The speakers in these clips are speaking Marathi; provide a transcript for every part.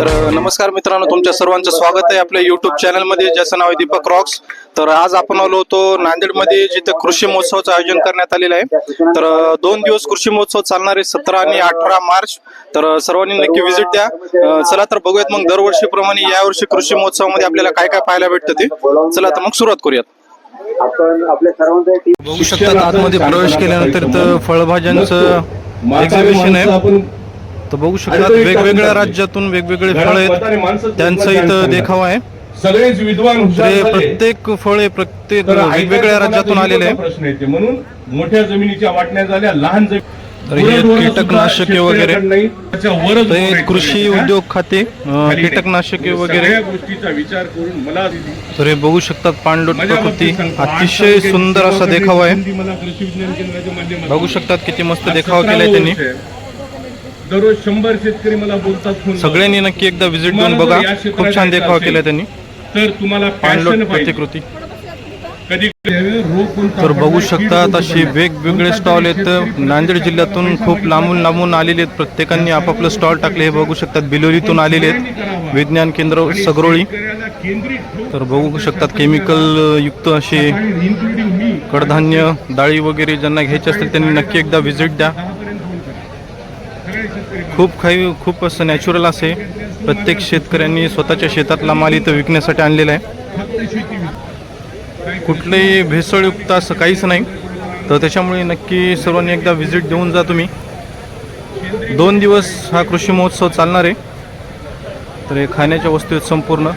तर नमस्कार मित्रांनो तुमच्या सर्वांचं स्वागत आहे आपल्या युट्यूब चॅनलमध्ये ज्याचं नाव आहे दीपक रॉक्स तर आज आपण आलो होतो नांदेडमध्ये जिथे कृषी महोत्सवाचं आयोजन करण्यात आलेलं आहे. तर दोन दिवस कृषी महोत्सव चालणार आहे सतरा आणि अठरा मार्च. तर सर्वांनी नक्की व्हिजिट द्या. चला तर बघूयात मग दरवर्षीप्रमाणे यावर्षी कृषी महोत्सवामध्ये आपल्याला काय काय पाहायला भेटतं ते. चला तर मग सुरुवात करूयात. आपण आपल्या बघू शकतात आतमध्ये प्रवेश केल्यानंतर तर फळभाज्यांचं एक्झिबिशन आहे. तर बघू शकतात वेगवेगळ्या राज्यातून वेगवेगळे फळ आहेत त्यांचा इथं देखावा आहे सगळेच विद्वान. प्रत्येक फळे प्रत्येक वेगवेगळ्या राज्यातून आलेले आहे प्रश्न येते म्हणून मोठ्या जमिनीच्या वाटण्या झाल्या लहान जमीन कीटकनाशके वगैरे. कृषी. उद्योग खाते. कीटकनाशके वगैरे सगळ्या गोष्टीचा विचार करून मला. तर हे बघू शकतात पाणलोट माझ्या प्रकृती. अतिशय सुंदर असा देखावा आहे बघू शकतात किती मस्त देखावा 17 केलाय त्यांनी. दररोज शंभर शेतकरी मला बोलतात फोन सगळ्यांनी नक्की एकदा व्हिजिट देऊन बघा. खूप छान देखावा केलाय त्यांनी. तर तुम्हाला. प्रतिकृती. तर बघू कीड असे वेगवेगळे. स्टॉल आहेत नांदेड जिल्ह्यातून खूप लांबून लांबून आलेले आहेत. प्रत्येकाने आपापलं स्टॉल टाकले. हे बघू शकतात. बिलोलीतून आलेले आहेत. विज्ञान केंद्र सगरोळी. तर बघू शकतात केमिकल युक्त असे कडधान्य डाळी वगैरे ज्यांना घ्यायचे असतील त्यांनी नक्की एकदा व्हिजिट द्या दहापर्यंत फोन करा. सगळे शेतकरी खूप काही खूप असं नॅचरल असे. प्रत्येक शेतकऱ्यांनी स्वतःच्या शेतातला माल इथं विकण्यासाठी आणलेला आहे. कुठलंही भेसळयुक्त असं काहीच नाही. तर त्याच्यामुळे नक्की सर्वांनी एकदा व्हिजिट देऊन जा तुम्ही. दोन दिवस हा कृषी महोत्सव चालणार आहे. तर हे खाण्याच्या वस्तू आहेत संपूर्ण.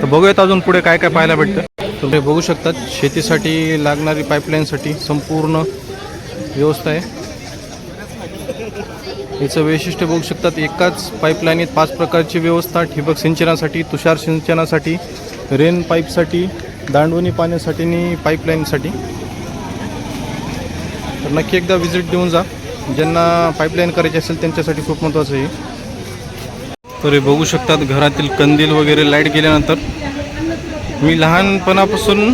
तर बघूयात अजून पुढे काय काय पाहायला भेटतं. तुम्ही बघू शकतात शेतीसाठी लागणारी पाईपलाईनसाठी संपूर्ण व्यवस्था आहे. याचं वैशिष्ट्य बघू शकतात एकाच पाईपलाईनीत पाच प्रकारची व्यवस्था ठिबक सिंचनासाठी तुषार सिंचनासाठी रेन पाईपसाठी दांडवणी पाण्यासाठी आणि पाईपलाईनसाठी तर नक्की एकदा व्हिजिट देऊन जा. ज्यांना पाईपलाईन करायची असेल त्यांच्यासाठी खूप महत्त्वाचं आहे तर हे बघू शकतात घरातील कंदील वगैरे लाइट गेल्यानंतर. मी लहानपणापासून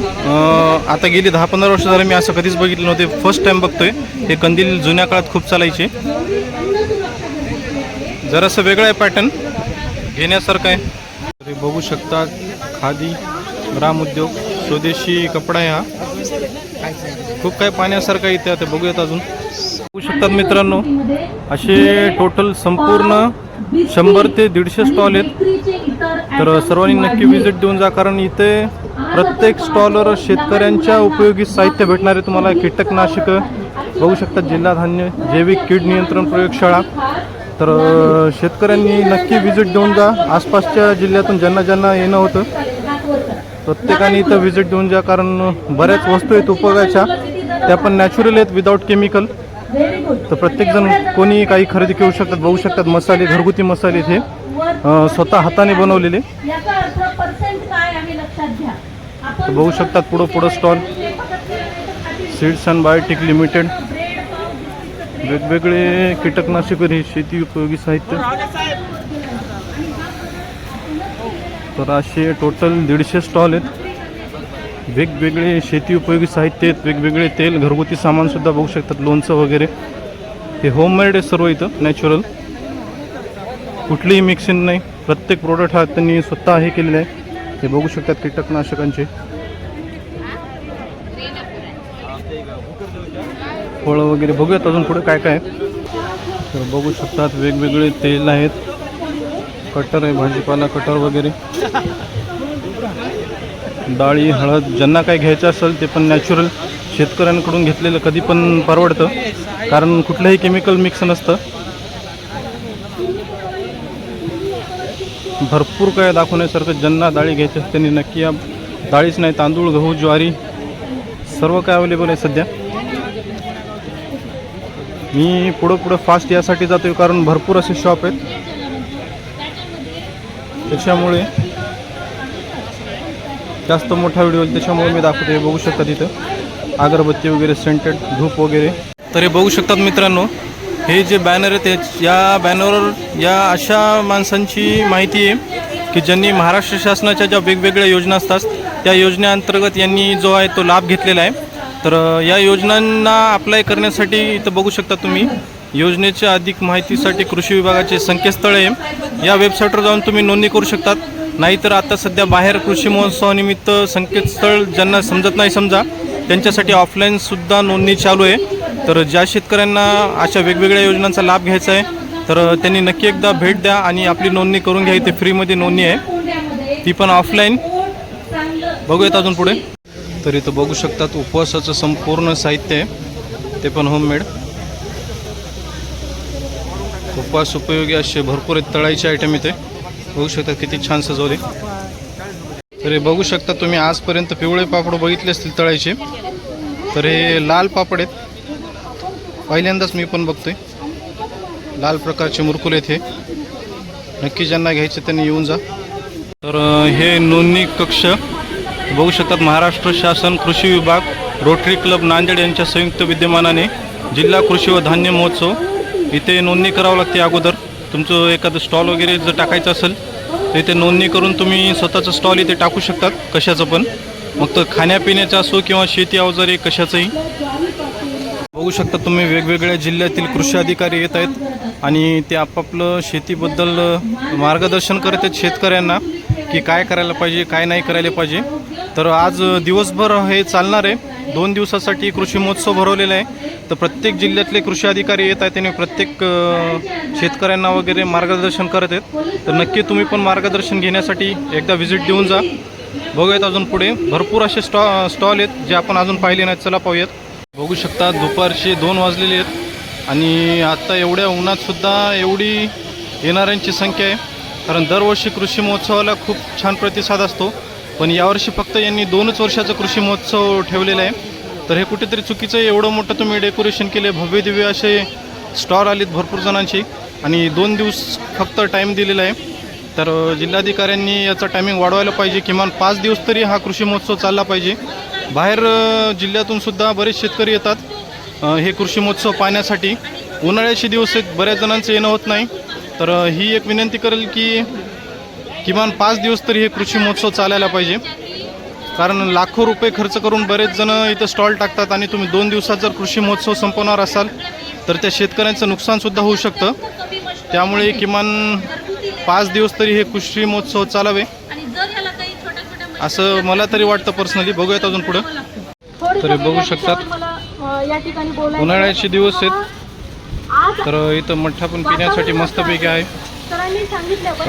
आता गेली दहा पंधरा वर्ष झालं मी असं कधीच बघितलं नव्हते. फर्स्ट टाइम बघतोय. हे कंदील जुन्या काळात खूप चालायचे. जरासं वेगळं आहे पॅटर्न घेण्यासारखं आहे. तरी बघू शकता खादी ग्राम उद्योग स्वदेशी कपडा आहे हा. खूप काही पाहण्यासारखं आहे इथे. आता बघूयात अजून. बघू शकतात मित्रांनो असे टोटल संपूर्ण शंभर ते दीडशे स्टॉल आहेत. तर सर्वांनी नक्की व्हिजिट देऊन जा कारण इथे प्रत्येक स्टॉलवर शेतकऱ्यांच्या उपयोगी साहित्य भेटणार आहे. तुम्हाला कीटकनाशकं बघू शकता जिल्हा धान्य जैविक कीड नियंत्रण प्रयोगशाळा. तर शेतकऱ्यांनी नक्की व्हिजिट देऊन जा. आसपासच्या जिल्ह्यातून ज्यांना ज्यांना येणं होतं प्रत्येकाने इथं व्हिजिट देऊन जा. कारण बऱ्याच वस्तू आहेत उपयोगाच्या. त्या पण नॅचरल आहेत विदाऊट केमिकल तर प्रत्येकजण कोणी काही खरेदी करू शकतात बघू शकतात. मसाले घरगुती मसाले हे. स्वतः हाताने बनवलेले. बघू शकतात पुढं पुढं stall seeds and biotic limited वेगवेगळे कीटकनाशक हे शेती उपयोगी साहित्य. तर असे टोटल दीडशे स्टॉल आहेत. वेगवेगळे शेती उपयोगी साहित्य आहेत. वेगवेगळे तेल घरगुती सामानसुद्धा बघू शकतात लोणचं वगैरे. हे होममेड आहे सर्व इथं नॅचरल कुठलीही मिक्सिंग नाही. प्रत्येक प्रोडक्ट हा त्यांनी स्वतः हे केलेलं आहे. हे बघू शकतात कीटकनाशकांचे. फळं वगैरे बघूयात अजून पुढे काय काय तर बघू शकतात वेगवेगळे तेल आहेत. कटर आहे भाजीपाला कटर वगैरे. डाळी हळद ज्यांना काय घ्यायचं असेल ते पण नॅचरल शेतकऱ्यांकडून घेतलेलं कधी पण परवडतं. कारण कुठलंही केमिकल मिक्स नसतं. भरपूर काय दाखवण्यासारखं ज्यांना डाळी घ्यायची आहेत त्यांनी नक्की या डाळीच नाही तांदूळ गहू ज्वारी सर्व काय अवेलेबल आहे सध्या. मी पुढं पुढं फास्ट यासाठी जातो कारण भरपूर असे शॉप आहेत. त्याच्यामुळे जास्त मोठा व्हिडिओ त्याच्यामुळे मी दाखवतो हे बघू शकता तिथं. अगरबत्ती वगैरे सेंटेड धूप वगैरे. तर हे बघू शकतात मित्रांनो हे जे बॅनर आहेत ते- या बॅनरवर या अशा माणसांची माहिती आहे की ज्यांनी महाराष्ट्र शासनाच्या ज्या वेगवेगळ्या योजना असतात त्या योजनेअंतर्गत यांनी जो आहे तो लाभ घेतलेला आहे. तर या योजनांना अप्लाय करण्यासाठी इथं बघू शकता तुम्ही. योजनेच्या अधिक माहितीसाठी कृषी विभागाचे संकेतस्थळ आहे. या वेबसाईटवर जाऊन तुम्ही नोंदणी करू शकतात. नाहीतर आता सध्या बाहेर कृषी महोत्सवानिमित्त संकेतस्थळ ज्यांना समजत नाही समजा त्यांच्यासाठी ऑफलाईनसुद्धा नोंदणी चालू आहे. तर ज्या शेतकऱ्यांना अशा वेगवेगळ्या योजनांचा लाभ घ्यायचा आहे तर त्यांनी नक्की एकदा भेट द्या आणि आपली नोंदणी करून घ्या. इथे फ्रीमध्ये नोंदणी आहे. ती पण ऑफलाईन बघूयात अजून पुढे. तर इथं बघू शकतात. उपवासाचं संपूर्ण साहित्य आहे. ते पण होममेड उपवास उपयोगी असे भरपूर आहेत. तळायचे आयटम इथे. बघू शकता किती छान सजवले. तर हे बघू शकता तुम्ही आजपर्यंत पिवळे पापड बघितले असतील तळायचे तर हे लाल पापड आहेत. पहिल्यांदाच मी पण बघतोय. लाल प्रकारचे मुरकुले आहेत हे. नक्की ज्यांना घ्यायचे त्यांनी येऊन जा. तर हे नोंदणी कक्ष बघू शकतात महाराष्ट्र शासन कृषी विभाग रोटरी क्लब नांदेड यांच्या संयुक्त विद्यमानाने जिल्हा कृषी व धान्य महोत्सव. इथे नोंदणी करावं लागते अगोदर. तुमचं एखादं स्टॉल वगैरे जर टाकायचं असेल तर इथे नोंदणी करून तुम्ही स्वतःचं स्टॉल इथे टाकू शकतात कशाचं पण. मग तर खाण्यापिण्याचं असो किंवा शेती अवजारे कशाचंही. बघू शकता तुम्ही वेगवेगळ्या जिल्ह्यातील कृषी अधिकारी येत आहेत आणि ते आपापलं शेतीबद्दल मार्गदर्शन करत आहेत शेतकऱ्यांना. की काय करायला पाहिजे काय नाही करायला पाहिजे. तर आज दिवसभर हे चालणार आहे. दोन दिवसासाठी कृषी महोत्सव भरवलेला आहे. तर प्रत्येक जिल्ह्यातले कृषी अधिकारी येत आहेत आणि प्रत्येक शेतकऱ्यांना वगैरे मार्गदर्शन करत आहेत. तर नक्की तुम्ही पण मार्गदर्शन घेण्यासाठी एकदा व्हिजिट देऊन जा. बघूयात अजून पुढे. भरपूर असे स्टॉ स्टॉल आहेत जे आपण अजून पाहिले नाहीत. चला पाहूयात. बघू शकता दुपारचे दोन वाजलेले आहेत. आणि आत्ता एवढ्या उन्हातसुद्धा एवढी येणाऱ्यांची संख्या आहे. कारण दरवर्षी कृषी महोत्सवाला खूप छान प्रतिसाद असतो. पण यावर्षी फक्त यांनी दोनच वर्षाचा कृषी महोत्सव ठेवलेला आहे. तर हे कुठेतरी चुकीचं आहे. एवढं मोठं तुम्ही डेकोरेशन केले भव्य दिव्य असे स्टॉल आलेत भरपूर जणांची. आणि दोन दिवस फक्त टाईम दिलेला आहे. तर जिल्हाधिकाऱ्यांनी याचा टायमिंग वाढवायला पाहिजे. किमान पाच दिवस तरी हा कृषी महोत्सव चालला पाहिजे. बाहेर जिल्ह्यातूनसुद्धा जिल्ह्यातून सुद्धा बरेच शेतकरी येतात हे कृषी महोत्सव पाहण्यासाठी. उन्हाळ्याचे दिवस आहेत. बऱ्याच जणांचं येणं होत नाही. तर ही एक विनंती करेल की किमान पाच दिवस तरी हे कृषी महोत्सव चालायला पाहिजे. कारण लाखो रुपये खर्च करून बरेच जण इथं स्टॉल टाकतात आणि तुम्ही दोन दिवसात जर कृषी महोत्सव संपवणार असाल तर त्या शेतकऱ्यांचं नुकसानसुद्धा होऊ शकतं. त्यामुळे किमान पाच दिवस तरी हे कृषी महोत्सव चालावे. असं मला तरी वाटतं पर्सनली. बघूयात अजून पुढं. तर बघू शकतात. उन्हाळ्याचे दिवस आहेत. तर इथं मठ्ठा पण पिण्यासाठी मस्तपैकी आहे.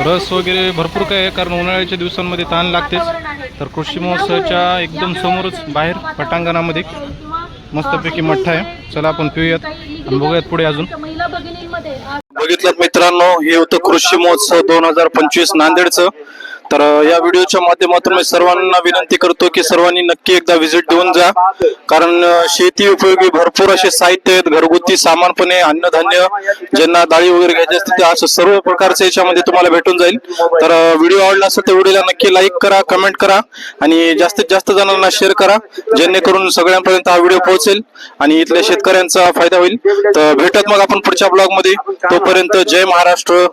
रस वगैरे भरपूर काय आहे कारण उन्हाळ्याच्या दिवसांमध्ये ताण लागतेच. तर कृषी महोत्सवाच्या एकदम समोरच बाहेर पटांगणामध्ये मस्तपैकी मठ्ठा आहे. चला आपण पिऊयात. आणि बघूयात पुढे अजून. बघितलं मित्रांनो हे होतं कृषी महोत्सव दोन हजार पंचवीस नांदेडचं. तर या व्हिडिओच्या माध्यमातून मी सर्वांना विनंती करतो की सर्वांनी नक्की एकदा व्हिजिट देऊन जा. कारण शेती उपयोगी भरपूर असे साहित्य आहेत घरगुती सामानपणे अन्नधान्य ज्यांना डाळी वगैरे घ्यायची असते ते असं सर्व प्रकारचे याच्यामध्ये तुम्हाला भेटून जाईल. तर व्हिडिओ आवडला असेल तर व्हिडिओला नक्की लाईक करा कमेंट करा आणि जास्तीत जास्त जणांना शेअर करा जेणेकरून सगळ्यांपर्यंत हा व्हिडिओ पोहोचेल आणि इथल्या शेतकऱ्यांचा फायदा होईल. तर भेटत मग आपण पुढच्या ब्लॉगमध्ये तोपर्यंत जय महाराष्ट्र.